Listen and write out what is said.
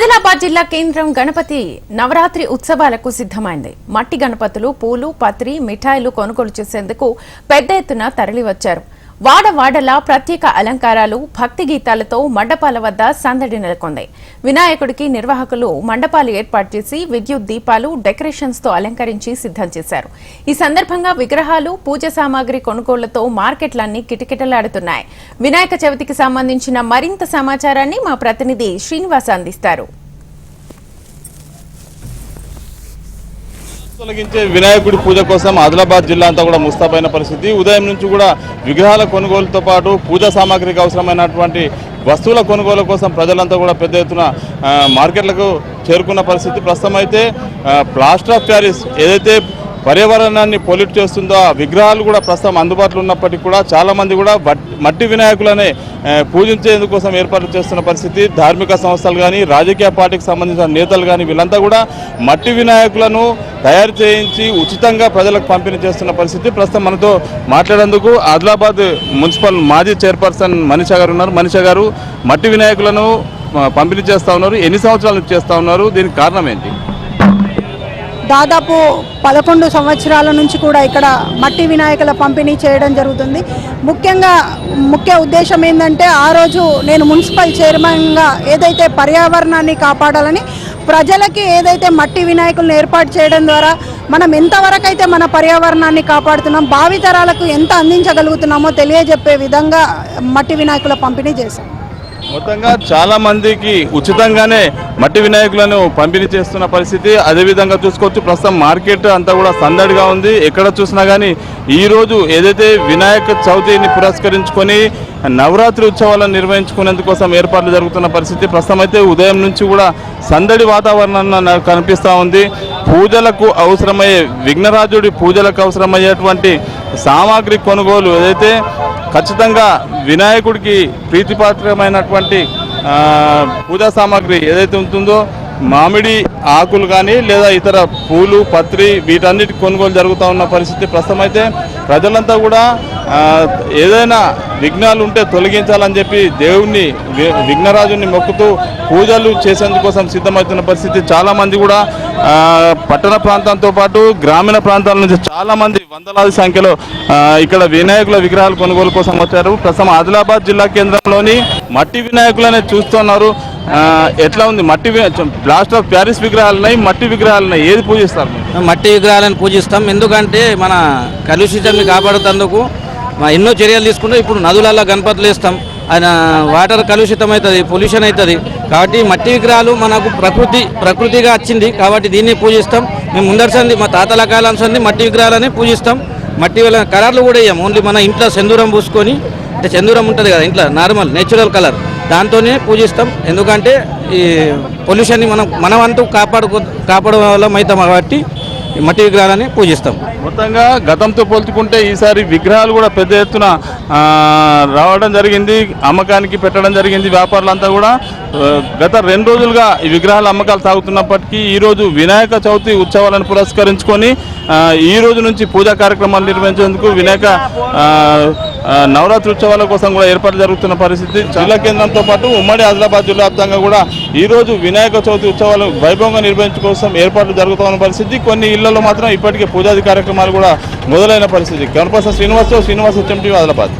ఆదిలాబాద్ జిల్లా కేంద్రం గణపతి నవరాత్రి ఉత్సవాలకు సిద్ధమైంది. మట్టి గణపతులు పూలు పత్రి మిఠాయిలు కొనుగోలు చేసేందుకు పెద్ద ఎత్తున తరలివచ్చారు. వాడవాడలా ప్రత్యేక అలంకారాలు భక్తి గీతాలతో మండపాల వద్ద సందడి నెలకొంది. వినాయకుడికి నిర్వాహకులు మండపాలు ఏర్పాటు చేసి విద్యుత్ దీపాలు డెకరేషన్స్తో అలంకరించి సిద్ధం చేశారు. ఈ సందర్భంగా విగ్రహాలు పూజ సామాగ్రి కొనుగోళ్ళతో మార్కెట్లన్నీ కిటకిటలాడుతున్నాయి. వినాయక చవితికి సంబంధించిన మరింత సమాచారాన్ని మా ప్రతినిధి శ్రీనివాస్ అందిస్తారు. తొలగించే వినాయకుడి పూజ కోసం ఆదిలాబాద్ జిల్లా అంతా కూడా ముస్తాబైన పరిస్థితి. ఉదయం నుంచి కూడా విగ్రహాల కొనుగోలుతో పాటు పూజా సామాగ్రికి అవసరమైనటువంటి వస్తువుల కొనుగోలు కోసం ప్రజలంతా కూడా పెద్ద ఎత్తున మార్కెట్లకు చేరుకున్న పరిస్థితి. ప్రస్తుతం అయితే ప్లాస్టర్ ఆఫ్ ప్యారిస్ ఏదైతే పర్యావరణాన్ని పొల్యూట్ చేస్తుందో? ఆ విగ్రహాలు కూడా ప్రస్తుతం అందుబాటులో ఉన్నప్పటికీ కూడా చాలామంది కూడా మట్టి వినాయకులనే పూజించేందుకోసం ఏర్పాటు చేస్తున్న పరిస్థితి. ధార్మిక సంస్థలు కానీ రాజకీయ పార్టీకి సంబంధించిన నేతలు కానీ వీళ్ళంతా కూడా మట్టి వినాయకులను తయారు చేయించి ఉచితంగా ప్రజలకు పంపిణీ చేస్తున్న పరిస్థితి ప్రస్తుతం మనతో మాట్లాడేందుకు ఆదిలాబాద్ మున్సిపల్ మాజీ చైర్పర్సన్ మనీషా గారు ఉన్నారు. మనీషా గారు మట్టి వినాయకులను పంపిణీ చేస్తూ ఉన్నారు. ఎన్ని సంవత్సరాల నుంచి చేస్తా ఉన్నారు? దీనికి కారణం ఏంటి? దాదాపు పదకొండు సంవత్సరాల నుంచి కూడా ఇక్కడ మట్టి వినాయకుల పంపిణీ చేయడం జరుగుతుంది. ముఖ్యంగా ముఖ్య ఉద్దేశం ఏంటంటే ఆ రోజు నేను మున్సిపల్ చైర్మన్గా ఏదైతే పర్యావరణాన్ని కాపాడాలని ప్రజలకి ఏదైతే మట్టి వినాయకులను ఏర్పాటు చేయడం ద్వారా మనం ఎంతవరకు అయితే మన పర్యావరణాన్ని కాపాడుతున్నాం భావితరాలకు ఎంత అందించగలుగుతున్నామో తెలియజెప్పే విధంగా మట్టి వినాయకుల పంపిణీ చేశాం. మొత్తంగా చాలా మందికి ఉచితంగానే మట్టి వినాయకులను పంపిణీ చేస్తున్న పరిస్థితి. అదేవిధంగా చూసుకోవచ్చు ప్రస్తుతం మార్కెట్ అంతా కూడా సందడిగా ఉంది. ఎక్కడ చూసినా కానీ ఈ రోజు ఏదైతే వినాయక చవితిని పురస్కరించుకొని నవరాత్రి ఉత్సవాలను నిర్వహించుకునేందుకోసం ఏర్పాట్లు జరుగుతున్న పరిస్థితి ప్రస్తుతం అయితే ఉదయం నుంచి కూడా సందడి వాతావరణం నాకు కనిపిస్తూ ఉంది. పూజలకు అవసరమయ్యే విఘ్నరాజుడి పూజలకు అవసరమయ్యేటువంటి సామాగ్రి కొనుగోలు ఏదైతే ఖచ్చితంగా వినాయకుడికి ప్రీతిపాత్రమైనటువంటి పూజా సామాగ్రి ఏదైతే ఉంటుందో మామిడి ఆకులు కానీ లేదా ఇతర పూలు పత్రి వీటన్నిటి కొనుగోలు జరుగుతూ ఉన్న పరిస్థితి ప్రస్తుతం అయితే ప్రజలంతా కూడా ఏదైనా విఘ్నాలు ఉంటే తొలగించాలని చెప్పి దేవుణ్ణి వి- విఘ్నరాజుని మొక్కుతూ పూజలు చేసేందుకోసం సిద్ధమవుతున్న పరిస్థితి చాలామంది కూడా పట్టణ ప్రాంతంతో పాటు గ్రామీణ ప్రాంతాల నుంచి చాలామంది వందలాది సంఖ్యలో ఇక్కడ వినాయకుల విగ్రహాలు కొనుగోలు కోసం వచ్చారు. ప్రస్తుతం ఆదిలాబాద్ జిల్లా కేంద్రంలోని మట్టి వినాయకులనే చూస్తున్నారు. ఎట్లా ఉంది? మట్టి బ్లాస్ట్ ఆఫ్ ప్యారిస్ విగ్రహాలున్నాయి మట్టి విగ్రహాలున్నాయి. ఏది పూజిస్తారు మట్టి విగ్రహాలను పూజిస్తాం. ఎందుకంటే మన కలుషితాన్ని కాపాడుతందుకు ఎన్నో చర్యలు తీసుకుంటే ఇప్పుడు నదులలో గణపతులు వేస్తాం. ఆయన వాటర్ కలుషితం అవుతుంది పొల్యూషన్ అవుతుంది. కాబట్టి మట్టి విగ్రహాలు మనకు ప్రకృతి ప్రకృతిగా వచ్చింది కాబట్టి దీన్ని పూజిస్తాం. మేము ముందరసంది మా తాతల కాలం సంది మట్టి విగ్రహాలని పూజిస్తాం. మట్టి వల్ల కలర్లు కూడా వేయం ఓన్లీ మన ఇంట్లో సెందూరం పూసుకొని అంటే సెందూరం ఉంటుంది కదా ఇంట్లో నార్మల్ నేచురల్ కలర్. దాంతోనే పూజిస్తాం. ఎందుకంటే ఈ పొల్యూషన్ని మనం మన వంతు కాపాడుకో కాపాడడం అవుతాం కాబట్టి ఈ మట్టి విగ్రహాలని పూజిస్తాం. మొత్తంగా గతంతో పోల్చుకుంటే ఈసారి విగ్రహాలు కూడా పెద్ద ఎత్తున రావడం జరిగింది. అమ్మకానికి పెట్టడం జరిగింది వ్యాపారులంతా కూడా. గత రెండు రోజులుగా ఈ విగ్రహాల అమ్మకాలు సాగుతున్నప్పటికీ ఈ రోజు వినాయక చవితి ఉత్సవాలను పురస్కరించుకొని ఈ రోజు నుంచి పూజా కార్యక్రమాలు నిర్వహించేందుకు వినాయక నవరాత్రి ఉత్సవాల కోసం కూడా ఏర్పాట్లు జరుగుతున్న పరిస్థితి. జిల్లా కేంద్రంతో పాటు ఉమ్మడి ఆదిలాబాద్ జిల్లా వ్యాప్తంగా కూడా ఈ రోజు వినాయక చవితి ఉత్సవాలు వైభవంగా నిర్వహించుకోసం ఏర్పాట్లు జరుగుతున్న పరిస్థితి. కొన్ని ఇళ్ళలో మాత్రం ఇప్పటికే పూజాది కార్యక్రమాలు కూడా మొదలైన పరిస్థితి. కనపస శ్రీనివాసరావు శ్రీనివాస చెంటి ఆదిలాబాద్.